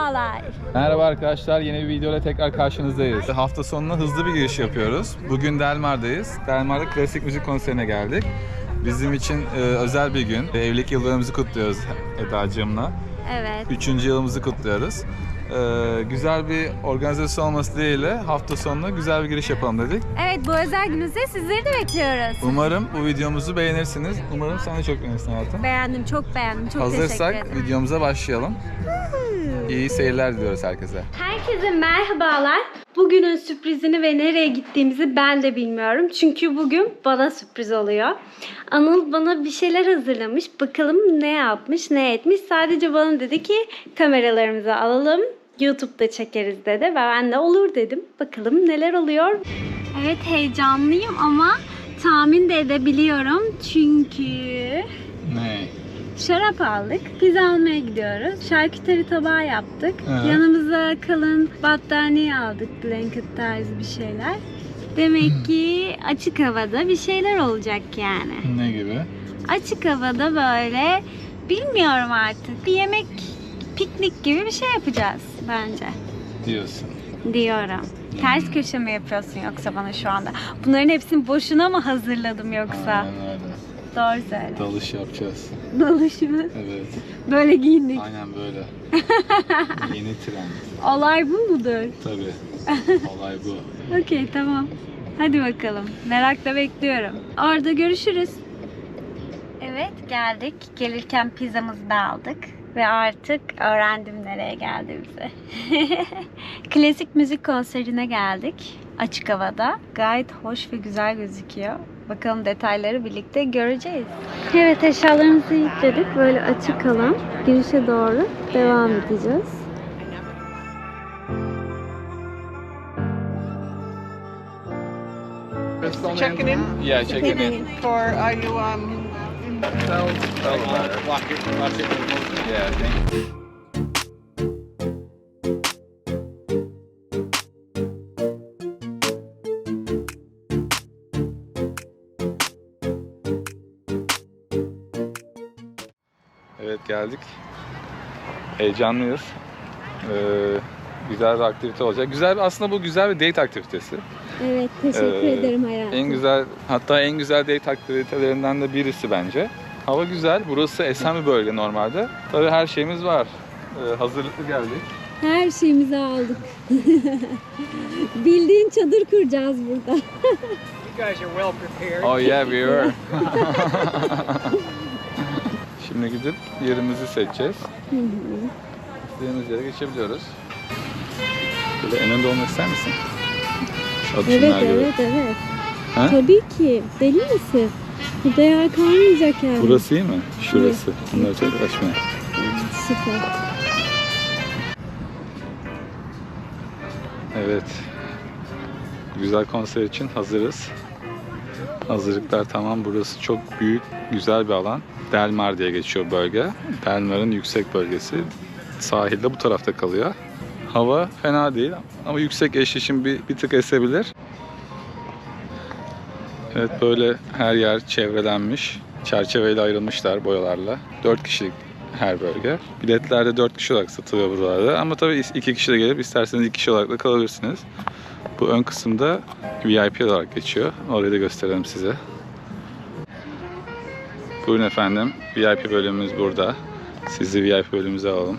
Merhabalar. Merhaba arkadaşlar, yeni bir videoyla tekrar karşınızdayız. Hafta sonuna hızlı bir giriş yapıyoruz. Bugün Delmar'dayız. Delmar'da klasik müzik konserine geldik. Bizim için e, özel bir gün. Evlilik yıllarımızı kutluyoruz Eda'cığımla. Evet. Üçüncü yılımızı kutluyoruz. E, güzel bir organizasyon olması dileğiyle hafta sonuna güzel bir giriş yapalım dedik. Evet bu özel gününüzde sizleri de bekliyoruz. Umarım bu videomuzu beğenirsiniz. Umarım sen de çok beğenirsin hayatım. Beğendim, çok beğendim. Çok Hazırsak teşekkür ederim. videomuza başlayalım. İyi seyirler diliyoruz herkese. Herkese merhabalar. Bugünün sürprizini ve nereye gittiğimizi ben de bilmiyorum. Çünkü bugün bana sürpriz oluyor. Anıl bana bir şeyler hazırlamış. Bakalım ne yapmış, ne etmiş. Sadece bana dedi ki kameralarımızı alalım. YouTube'da çekeriz dedi ve ben de olur dedim. Bakalım neler oluyor. Evet heyecanlıyım ama tahmin de edebiliyorum. Çünkü Ne? Şarap aldık. Pizza almaya gidiyoruz. Şarküteri tabağı yaptık. Evet. Yanımıza kalın battaniye aldık. Blanket tarzı bir şeyler. Demek ki açık havada bir şeyler olacak yani. Ne gibi? Açık havada böyle bilmiyorum artık. Bir yemek piknik gibi bir şey yapacağız bence Diyorsun. diyorum. Ters köşe mi yapıyorsun yoksa bana şu anda? Bunların hepsini boşuna mı hazırladım yoksa? Aynen öyle. Doğru söyle. Dalış yapacağız. Dalış mı? Evet. Böyle giyindik. Aynen böyle. Yeni trend. Olay bu mudur? Tabii. Olay bu. Okey tamam. Hadi bakalım. Merakla bekliyorum. Orada görüşürüz. Evet geldik. Gelirken pizzamızı da aldık. Ve artık öğrendim nereye geldiğimizi. Klasik müzik konserine geldik. Açık havada. Gayet hoş ve güzel gözüküyor. Bakalım detayları birlikte göreceğiz. Evet eşyalarımızı yükledik. Böyle açık alan. Girişe doğru devam edeceğiz. Checking in Yeah, checking in. for are you um it, block it. Yeah, thank you. Evet geldik. Heyecanlıyız. Ee, güzel bir aktivite olacak. Güzel bir, aslında bu güzel bir date aktivitesi. Evet teşekkür Ee, ederim hayatım. En güzel hatta en güzel date aktivitelerinden de birisi bence. Hava güzel. Burası esen bir bölge normalde. Tabii her şeyimiz var. Ee, hazırlıklı geldik. Her şeyimizi aldık. Bildiğin çadır kuracağız burada. You guys are well prepared. Oh yeah, we were. Şimdi gidip yerimizi seçeceğiz. İstediğimiz yere geçebiliyoruz. Böyle en önde olmak ister misin? Adı evet şunlar gibi. evet evet. Ha? Tabii ki. Deli misin? Burada yer kalmayacak yani. Burası iyi mi? Şurası. Bunları çok açmaya. Süper. Evet. Güzel konser için hazırız. Hazırlıklar tamam. Burası çok büyük, güzel bir alan. Delmar diye geçiyor bölge. Delmar'ın yüksek bölgesi. Sahilde bu tarafta kalıyor. Hava fena değil ama yüksek eşleşim bir, bir tık esebilir. Evet böyle her yer çevrelenmiş. Çerçeveyle ayrılmışlar boyalarla. 4 kişilik her bölge. Biletler de 4 kişi olarak satılıyor buralarda. Ama tabii iki kişi de gelip isterseniz 2 kişi olarak da kalabilirsiniz. Bu ön kısımda VIP olarak geçiyor. Orayı da gösterelim size. Buyurun efendim. VIP bölümümüz burada. Sizi VIP bölümümüze alalım.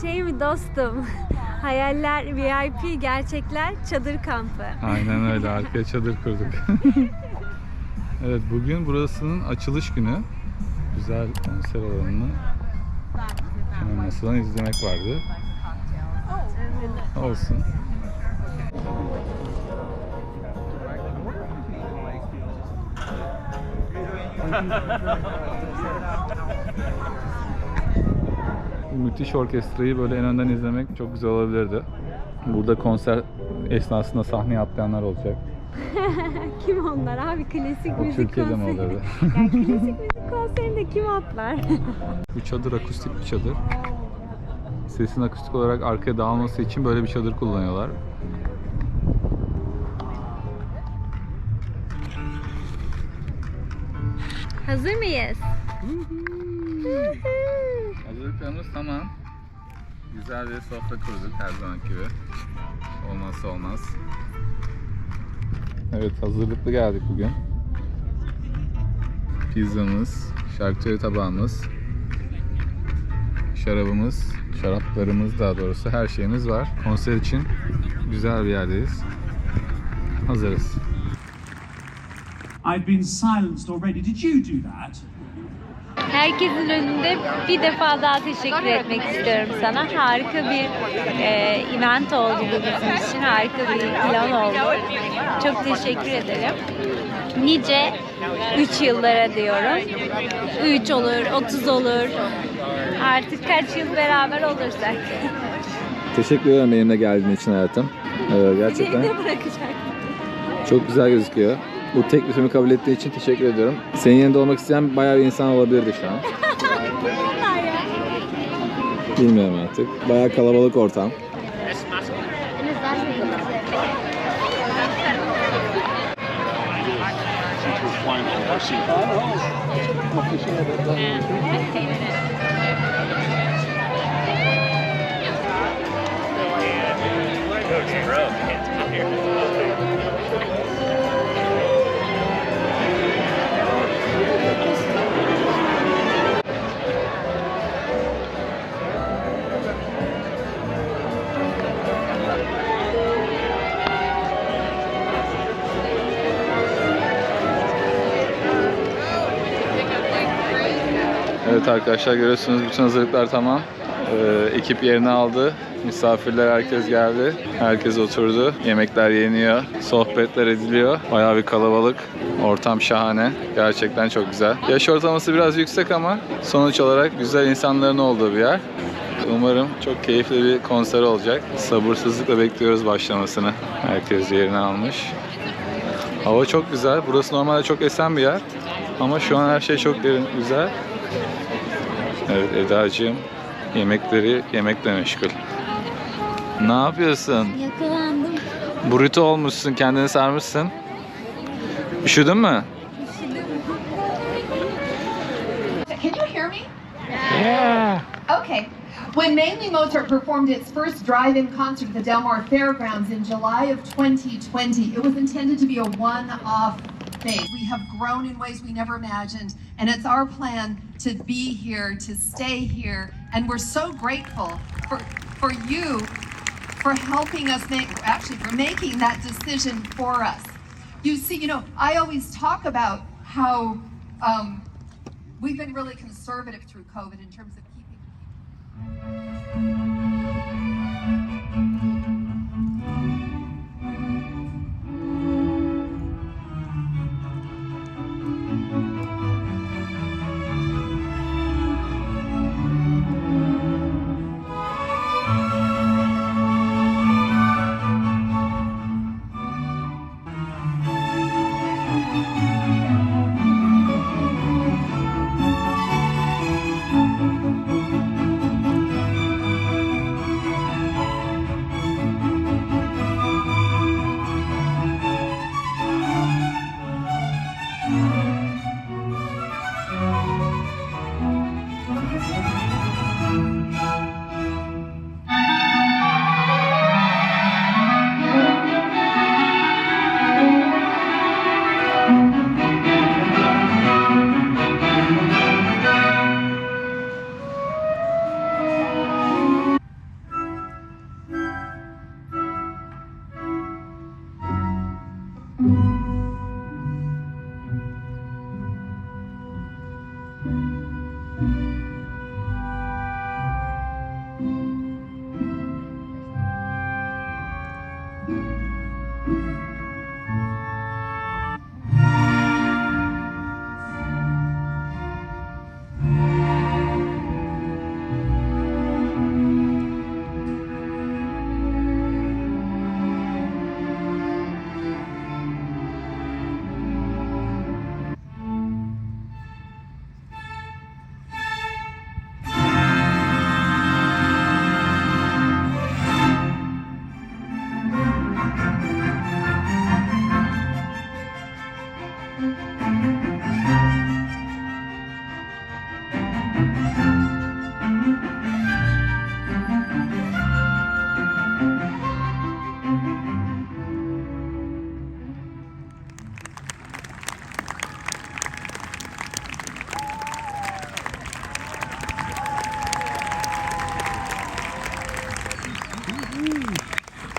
Şey mi dostum? Hayaller VIP, gerçekler çadır kampı. Aynen öyle. Arkaya çadır kurduk. evet bugün burasının açılış günü. Güzel konser alanını hemen masadan izlemek vardı. Olsun. Müthiş orkestrayı böyle en önden izlemek çok güzel olabilirdi. Burada konser esnasında sahneye atlayanlar olacak. Kim onlar abi? Klasik O müzik Türkiye'de mi konseri. olurdu? Ya klasik müzik konserinde kim atlar? Bu çadır akustik bir çadır. Sesin akustik olarak arkaya dağılması için böyle bir çadır kullanıyorlar. Hazır mıyız? Hazır Hazırlıklarımız tamam. Güzel bir sofra kurduk her zaman gibi. Olmazsa olmaz. Evet hazırlıklı geldik bugün. Pizzamız, şarküteri tabağımız, şarabımız, şaraplarımız daha doğrusu her şeyimiz var. Konser için güzel bir yerdeyiz. Hazırız. I've been silenced already. Did you do that? Herkesin önünde bir defa daha teşekkür etmek istiyorum sana. Harika bir e, event oldu bu bizim için. Harika bir plan oldu. Çok teşekkür ederim. Nice 3 yıllara diyorum. 3 olur, 30 olur. Artık kaç yıl beraber olursak. Teşekkür ederim benimle geldiğin için hayatım. Ee, gerçekten bırakacak. çok güzel gözüküyor. Bu teklifimi kabul ettiği için teşekkür ediyorum. Senin yanında olmak isteyen bayağı bir insan olabilirdi şu an. Bilmiyorum artık. Bayağı kalabalık ortam. Arkadaşlar görüyorsunuz bütün hazırlıklar tamam. Ee, ekip yerini aldı. Misafirler herkes geldi. Herkes oturdu. Yemekler yeniyor. Sohbetler ediliyor. Bayağı bir kalabalık. Ortam şahane. Gerçekten çok güzel. Yaş ortalaması biraz yüksek ama sonuç olarak güzel insanların olduğu bir yer. Umarım çok keyifli bir konser olacak. Sabırsızlıkla bekliyoruz başlamasını. Herkes yerini almış. Hava çok güzel. Burası normalde çok esen bir yer. Ama şu an her şey çok derin, güzel. Evet Eda'cığım yemekleri yemekle meşgul. Ne yapıyorsun? Yakalandım. Burrito olmuşsun, kendini sarmışsın. Üşüdün mü? Can you hear me? Okay. When Mainly Mozart performed its first drive-in concert at the Del Mar Fairgrounds in July of 2020, it was intended to be a one-off thing. We have grown in ways we never imagined, and it's our plan to be here, to stay here, and we're so grateful for for you for helping us make actually for making that decision for us. You see, you know, I always talk about how um, we've been really conservative through COVID in terms of keeping. Mm-hmm.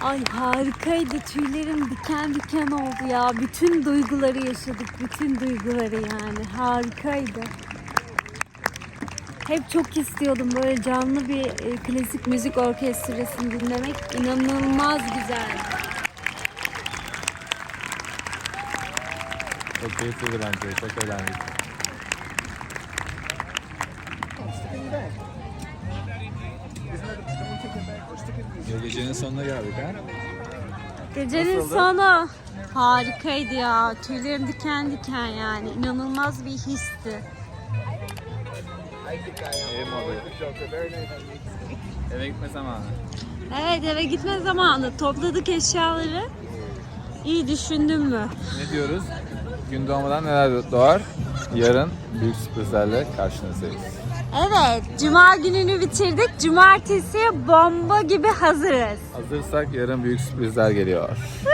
Ay harikaydı. Tüylerim diken diken oldu ya. Bütün duyguları yaşadık. Bütün duyguları yani. Harikaydı. Hep çok istiyordum böyle canlı bir e, klasik müzik orkestrasını dinlemek. İnanılmaz güzel. Çok keyifliydi bence. Çok eğlendik. Gecenin sonuna geldik ha. Gecenin sonu harikaydı ya. Tüylerim diken diken yani. İnanılmaz bir histi. Eve gitme zamanı. Evet eve gitme zamanı. Topladık eşyaları. İyi düşündün mü? Ne diyoruz? Gün doğmadan neler doğar? Yarın büyük sürprizlerle karşınızdayız. Evet, cuma gününü bitirdik. Cumartesiye bomba gibi hazırız. Hazırsak yarın büyük sürprizler geliyor.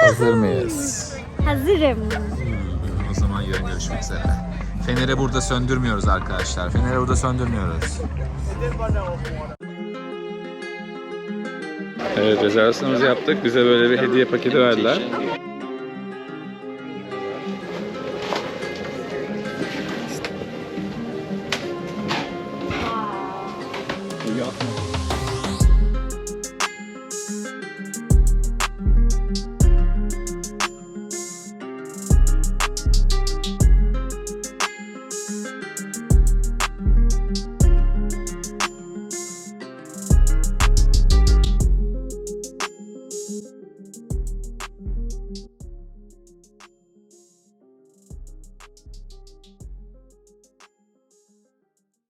Hazır mıyız? Hazırım. O zaman yarın görüşmek üzere. Feneri burada söndürmüyoruz arkadaşlar. Feneri burada söndürmüyoruz. Evet rezervasyonumuzu yaptık. Bize böyle bir hediye paketi verdiler.